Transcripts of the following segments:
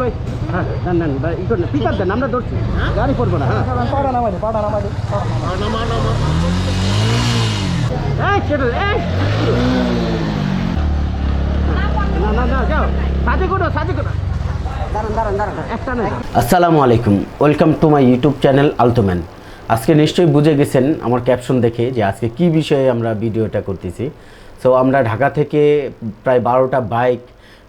ভাই? হ্যাঁ নেন ভাই, ই করেন পিক আপ দেন আমরা ধরছি। গাড়ি না না না না না আসসালামু আলাইকুম। Welcome to my YouTube channel Altoman আজকে নিশ্চয়ই বুঝে গেছেন আমার ক্যাপশন দেখে যে আজকে কি বিষয়ে আমরা ভিডিওটা করতেছি। সো আমরা ঢাকা থেকে প্রায় বারোটা বাইক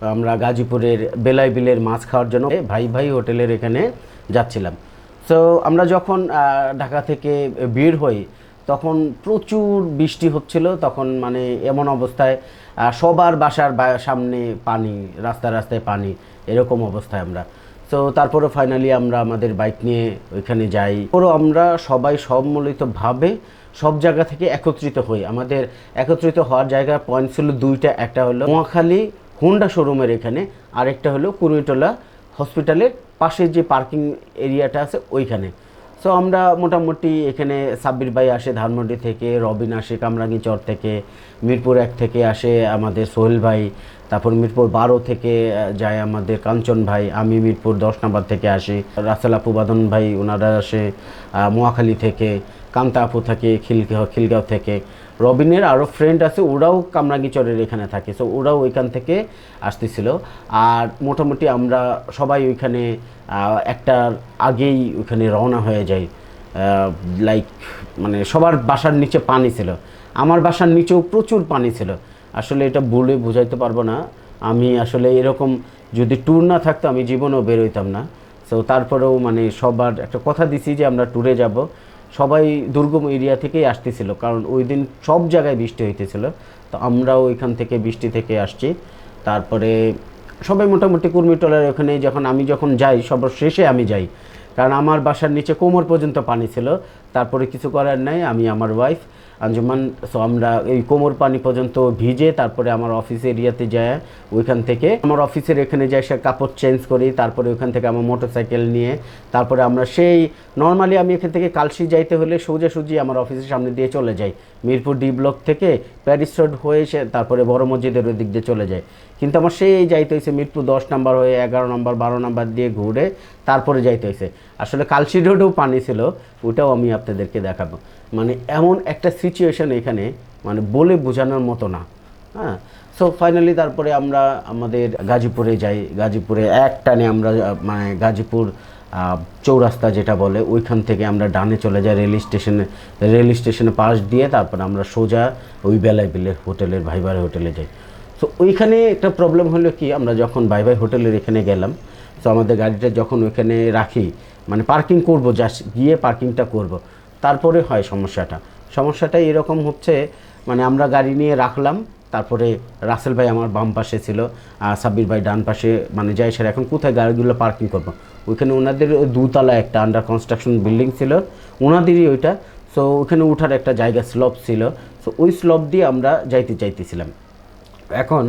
আমরা গাজীপুরের বেলাই বিলের মাছ খাওয়ার জন্য ভাই ভাই হোটেলের এখানে যাচ্ছিলাম। সো আমরা যখন ঢাকা থেকে বের হই, তখন প্রচুর বৃষ্টি হচ্ছিল। তখন মানে এমন অবস্থায় সবার বাসার সামনে পানি, রাস্তা রাস্তায় পানি, এরকম অবস্থায় আমরা। তো তারপরে ফাইনালি আমরা আমাদের বাইক নিয়ে ওইখানে যাই। পুরো আমরা সবাই সম্মিলিতভাবে সব জায়গা থেকে একত্রিত হই। আমাদের একত্রিত হওয়ার জায়গার পয়েন্ট ছিল দুইটা। একটা হলো নোয়াখালী হোন্ডা শোরুমের এখানে। আরেকটা হলো কুড়িটোলা হসপিটালের পাশে যে পার্কিং এরিয়াটা আছে ওইখানে। সো আমরা মোটামুটি এখানে সাব্বির ভাই আসে ধানমন্ডি থেকে, রবিন আসে কামরাঙ্গি চর থেকে, মিরপুর এক থেকে আসে আমাদের সোহেল ভাই, তারপর মিরপুর বারো থেকে যায় আমাদের কাঞ্চন ভাই, আমি মিরপুর দশ নাম্বার থেকে আসি, রাসেল আপু বাদন ভাই ওনারা আসে মোয়াখালী থেকে কান্তা আপু থাকে, খিলগাঁও খিলগাঁও থেকে। রবিনের আরও ফ্রেন্ড আছে, ওরাও কামরাঙ্গিচরের এখানে থাকে সো ওরাও ওইখান থেকে আসতেছিল। আর মোটামুটি আমরা সবাই ওইখানে একটার আগেই ওইখানে রওনা হয়ে যাই। লাইক মানে সবার বাসার নিচে পানি ছিল। আমার বাসার নিচেও প্রচুর পানি ছিল। আসলে এটা বলে বোঝাইতে পারব না। আমি আসলে এরকম যদি ট্যুর না থাকতো, আমি জীবনেও বেরোইতাম না। সো তারপরেও মানে সবার একটা কথা দিছি যে আমরা ট্যুরে যাব। সবাই দুর্গম এরিয়া থেকেই আসতেছিল, কারণ ওই দিন সব জায়গায় বৃষ্টি হইতেছিল। তো আমরাও ওইখান থেকে বৃষ্টি থেকে আসছি। তারপরে সবাই মোটামুটি কুর্মিটলার ওখানে যখন আমি যখন যাই সবার শেষে আমি যাই। কারণ আমার বাসার নিচে কোমর পর্যন্ত পানি ছিল। তারপরে কিছু করার নাই, আমি আমার ওয়াইফ আঞ্জুমান সো আমরা এই কোমর পানি পর্যন্ত ভিজে তারপরে আমার অফিস এরিয়াতে যায়, ওইখান থেকে। আমার অফিসের এখানে যাই, সে কাপড় চেঞ্জ করি, তারপরে ওইখান থেকে আমার মোটরসাইকেল নিয়ে, তারপরে আমরা সেই নর্মালি আমি এখান থেকে কালসি যাইতে হলে সোজাসুজি আমার অফিসের সামনে দিয়ে চলে যাই। মিরপুর ডি ব্লক থেকে প্যারিস রোড হয়ে সে, তারপরে বড় মসজিদের ওই দিক দিয়ে চলে যায় কিন্তু আমার সেই যাইতে হয়েছে মিরপুর দশ নাম্বার হয়ে, এগারো নাম্বার, বারো নাম্বার দিয়ে ঘুরে, তারপরে যাইতে হয়েছে আসলে কালসি রোডেও পানি ছিল, ওটাও আমি আপনাদেরকে দেখাবো। মানে এমন একটা সিচুয়েশন এখানে মানে বলে বোঝানোর মতো না। হ্যাঁ? সো ফাইনালি তারপরে আমরা আমাদের গাজীপুরে যাই। গাজীপুরে এক টানে আমরা মানে গাজীপুর চৌরাস্তা যেটা বলে, ওইখান থেকে আমরা ডানে চলে যাই রেল স্টেশনে রেল স্টেশনে পাশ দিয়ে তারপর আমরা সোজা ওই বেলায় বিলের হোটেলের ভাইবার হোটেলে যাই। তো ওইখানে একটা প্রবলেম হলো কি, আমরা যখন ভাই ভাই হোটেলের এখানে গেলাম তো আমাদের গাড়িটা যখন ওইখানে রাখি মানে পার্কিং করব জাস্ট গিয়ে পার্কিংটা করব। তারপরে হয় সমস্যাটা। সমস্যাটা এরকম হচ্ছে মানে আমরা গাড়ি নিয়ে রাখলাম, তারপরে রাসেল ভাই আমার বাম পাশে ছিল, আর সাব্বির ভাই ডান পাশে মানে যাই স্যার এখন কোথায় গাড়িগুলো পার্কিং করব? ওইখানে ওনাদের দুতলা একটা আন্ডার কনস্ট্রাকশন বিল্ডিং ছিল, ওনাদেরই ওইটা। সো ওখানে উঠার একটা জায়গা স্লপ ছিল। সো ওই স্লপ দিয়ে আমরা যাইতে চাইতেছিলাম। এখন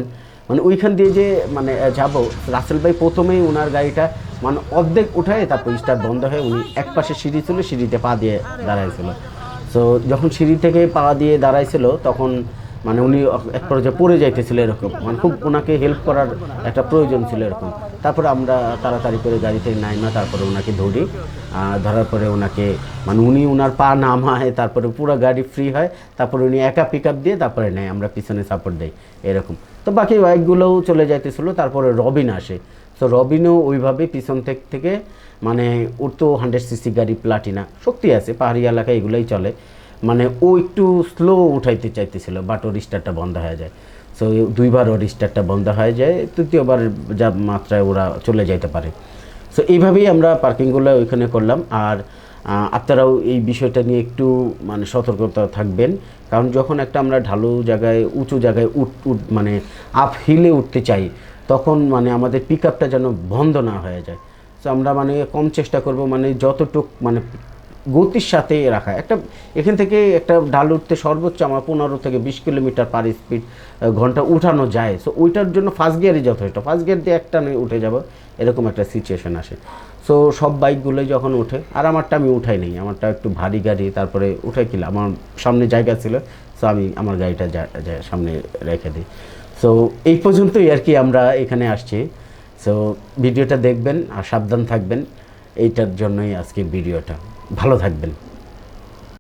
মানে ওইখান দিয়ে যে মানে যাব, রাসেল ভাই প্রথমেই ওনার গাড়িটা মানে অর্ধেক উঠায় তারপর স্টার বন্ধ হয়ে উনি এক পাশে সিঁড়ি ছিল সিঁড়িতে পা দিয়ে দাঁড়াইছিল। সো যখন সিঁড়ি থেকে পা দিয়ে দাঁড়াইছিল, তখন মানে উনি এক পর্যায়ে পড়ে যাইতেছিল এরকম। মানে খুব ওনাকে হেল্প করার একটা প্রয়োজন ছিল এরকম। তারপরে আমরা তাড়াতাড়ি করে গাড়িতে নাই না তারপরে ওনাকে ধরি। ধরার পরে ওনাকে মানে উনি ওনার পা নামায়, তারপরে পুরো গাড়ি ফ্রি হয়। তারপরে উনি একা পিক আপ দিয়ে তারপরে নেয়, আমরা পিছনে সাপোর্ট দেই, এরকম। তো বাকি বাইকগুলোও চলে যাইতেছিল, তারপরে রবিন আসে। তো রবিনও ওইভাবে পিছন থেকে মানে ওর তো হান্ড্রেড সিসি গাড়ি প্লাটিনা শক্তি আছে, পাহাড়ি এলাকায় এগুলোই চলে। মানে ও একটু স্লো উঠাইতে চাইতেছিল বাট ওর স্টারটা বন্ধ হয়ে যায়। সো দুইবার ওর স্টারটা বন্ধ হয়ে যায়, তৃতীয়বার যা মাত্রায় ওরা চলে যাইতে পারে। সো এইভাবেই আমরা পার্কিংগুলো ওইখানে করলাম। আর আপনারাও এই বিষয়টা নিয়ে একটু মানে সতর্কতা থাকবেন। কারণ যখন একটা আমরা ঢালু জায়গায়, উঁচু জায়গায় উঠ উঠ মানে আপ হিলে উঠতে চাই, তখন মানে আমাদের পিক আপটা যেন বন্ধ না হয়ে যায়। সো আমরা মানে কম চেষ্টা করব মানে যতটুক মানে গতির সাথে রাখা। একটা, এখান থেকে একটা ডাল উঠতে সর্বোচ্চ আমার পনেরো থেকে বিশ কিলোমিটার পার স্পিড ঘণ্টা উঠানো যায়। সো ওইটার জন্য ফার্স্ট গিয়ারই যথেষ্ট। ফার্স্ট গিয়ার দিয়ে একটা নিয়ে, উঠে যাব। এরকম একটা সিচুয়েশন আসে। সো সব বাইকগুলোই যখন ওঠে, আর আমারটা আমি উঠাই নেই। আমারটা একটু ভারী গাড়ি, তারপরে উঠাই কিলা। আমার সামনে জায়গা ছিল সো আমি আমার গাড়িটা সামনে রেখে দিই। সো এই পর্যন্তই আর কি আমরা এখানে আসছি। সো ভিডিওটা দেখবেন আর সাবধান থাকবেন। এইটার জন্যই আজকের ভিডিওটা ভালো থাকবেন।